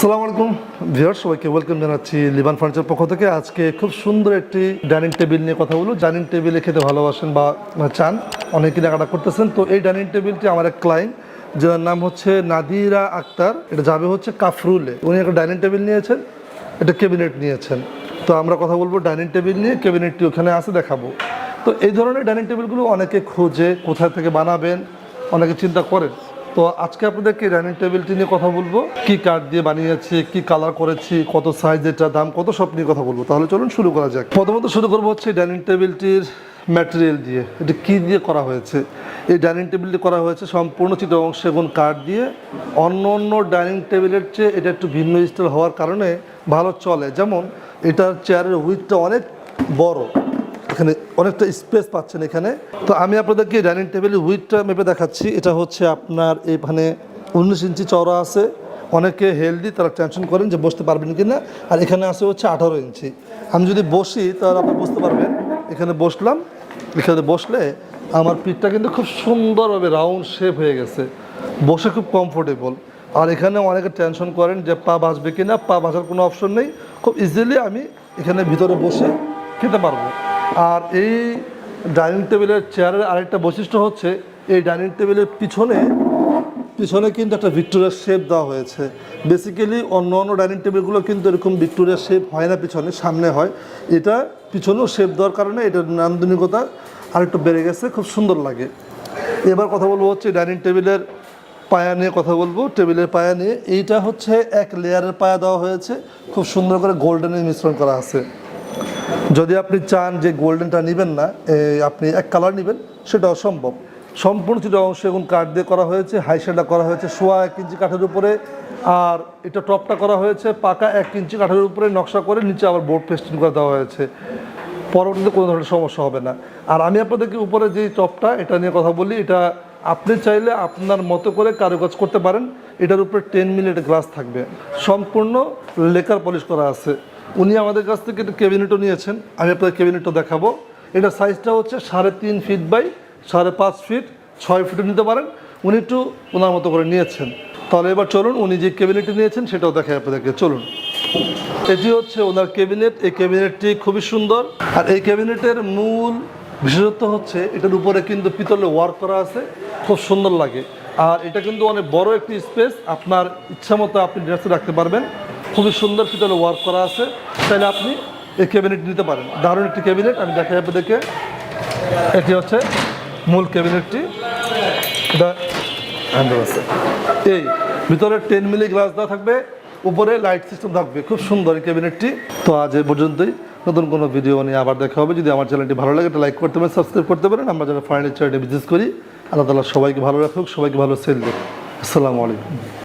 আসসালামু আলাইকুম। ভিউয়ার সবাইকে ওয়েলকাম জানাচ্ছি লিবান ফার্নিচার পক্ষ থেকে। আজকে খুব সুন্দর একটি ডাইনিং টেবিল নিয়ে কথা বলব। ডাইনিং টেবিলে খেতে ভালোবাসেন বা চান, অনেক কেনাকাটা করতেছেন। তো এই ডাইনিং টেবিলটি আমার এক ক্লায়েন্ট যার নাম হচ্ছে নাদিরা আক্তার। এটা যাবে হচ্ছে কাফরুলে। উনি একটা ডাইনিং টেবিল নিয়েছেন এটা ক্যাবিনেট নিয়েছেন। তো আমরা কথা বলব ডাইনিং টেবিল নিয়ে ক্যাবিনেটটি ওখানে আছে, দেখাবো। তো এই ধরনের ডাইনিং টেবিলগুলো অনেকে খোঁজে, কোথায় থেকে বানাবেন, অনেকে চিন্তা করেন। তো আজকে আপনাদেরকে ডাইনিং টেবিলটি নিয়ে কথা বলব। কি কাঠ দিয়ে বানিয়েছি, কি কালার করেছি, কত সাইজ এটা, দাম, কত সব নিয়ে কথা বলব। তাহলে চলুন শুরু করা যাক। প্রথমত শুরু করব হচ্ছে ডাইনিং টেবিলটির ম্যাটেরিয়াল দিয়ে। এটা কি দিয়ে করা হয়েছে? এই ডাইনিং টেবিলটি করা হয়েছে সম্পূর্ণ চিটং সেগুন কাঠ দিয়ে। অন্য অন্য ডাইনিং টেবিলের চেয়ে এটা একটু ভিন্ন স্টাইল হওয়ার কারণে ভালো চলে। যেমন, এটার চেয়ারের উইথটা অনেক বড়। এখানে অনেকটা স্পেস পাচ্ছেন এখানে। তো আমি আপনাদেরকে ডাইনিং টেবিলের উইথটা মেপে দেখাচ্ছি। এটা হচ্ছে আপনার এখানে উনিশ ইঞ্চি চওড়া আছে। অনেকে হেলদি তারা টেনশন করেন যে বসতে পারবেন কি না আর এখানে আছে হচ্ছে আঠারো ইঞ্চি। আমি যদি বসি তাহলে আপনি বুঝতে পারবেন। এখানে বসলাম। এখানে বসলে আমার পিঠটা কিন্তু খুব সুন্দরভাবে রাউন্ড শেপ হয়ে গেছে। বসে খুব কমফোর্টেবল আর এখানে অনেকে টেনশন করেন যে পা বাঁচবে কি না পা বাঁচার কোনো অপশন নেই। খুব ইজিলি আমি এখানে ভিতরে বসে খেতে পারব। আর এই ডাইনিং টেবিলের চেয়ারের আরেকটা বৈশিষ্ট্য হচ্ছে, এই ডাইনিং টেবিলের পিছনে পিছনে কিন্তু একটা ভিক্টোরিয়ার শেপ দেওয়া হয়েছে। বেসিক্যালি অন্য অন্য ডাইনিং টেবিলগুলো কিন্তু এরকম ভিক্টোরিয়ার শেপ হয় না, পিছনে, সামনে হয়। এটা পিছনেও শেপ দেওয়ার কারণে এটার নান্দনিকতা আরেকটু বেড়ে গেছে, খুব সুন্দর লাগে। এবার কথা বলব হচ্ছে ডাইনিং টেবিলের পায়া নিয়ে কথা বলব। টেবিলের পায়া নিয়ে, এইটা হচ্ছে এক লেয়ারের পায়া দেওয়া হয়েছে। খুব সুন্দর করে গোল্ডেনের মিশ্রণ করা আছে। যদি আপনি চান যে গোল্ডেনটা নেবেন না আপনি এক কালার নেবেন, সেটা অসম্ভব। সম্পূর্ণ চিটা অংশ এখন কাঠ দিয়ে করা হয়েছে, হাই হাইসেলটা করা হয়েছে, সোয়া এক ইঞ্চি কাঠের উপরে, আর এটা টপটা করা হয়েছে, পাকা এক ইঞ্চি কাঠের উপরে, নকশা করে নিচে আবার বোর্ড পেস্টিং করে দেওয়া হয়েছে। পরবর্তীতে কোনো ধরনের সমস্যা হবে না। আর আমি আপনাদেরকে উপরে যে টপটা, এটা নিয়ে কথা বলি, এটা আপনি চাইলে আপনার মতো করে কারুকাজ করতে পারেন, এটার উপরে টেন মিনিট গ্লাস থাকবে। সম্পূর্ণ লেকার পলিশ করা আছে। উনি আমাদের কাছ থেকে একটা ক্যাবিনেটও নিয়েছেন। আমি আপনাদের ক্যাবিনেটও দেখাবো। এটা সাইজটা হচ্ছে সাড়ে তিন ফিট বাই সাড়ে পাঁচ ফিট ছয় ফিটও নিতে পারেন। উনি একটু ওনার মতো করে নিয়েছেন। তাহলে এবার চলুন, উনি যে ক্যাবিনেটটি নিয়েছেন সেটাও দেখাই আপনাদেরকে। চলুন। এটি হচ্ছে ওনার ক্যাবিনেট এই ক্যাবিনেটটি খুবই সুন্দর। আর এই ক্যাবিনেটের মূল বিশেষত্ব হচ্ছে, এটার উপরে কিন্তু পিতলে ওয়ার্ক করা আছে। খুব সুন্দর লাগে। আর এটা কিন্তু অনেক বড় একটি স্পেস আপনার ইচ্ছা মতো আপনি ড্রেসে রাখতে পারবেন। খুবই সুন্দর পিতলে ওয়ার্ক করা আছে। তাহলে আপনি এই ক্যাবিনেট নিতে পারেন। দারুণ একটি ক্যাবিনেট আমি দেখাই আপনাদেরকে। এটি হচ্ছে মূল ক্যাবিনেটটি আছে। এই ভিতরে টেন মিলি গ্লাস দেওয়া থাকবে। উপরে লাইট সিস্টেম থাকবে। খুব সুন্দর এই ক্যাবিনেটটি তো আজ এ পর্যন্তই। নতুন কোনো ভিডিও নিয়ে আবার দেখা হবে। যদি আমার চ্যানেলটি ভালো লাগে লাইক করতে পারেন সাবস্ক্রাইব করতে পারেন। আমরা যারা ফার্নিচারটি বিজনেস করি। আল্লাহ তালা সবাইকে ভালো রাখুক, সবাইকে ভালো সেল দেখ আসসালামু আলাইকুম।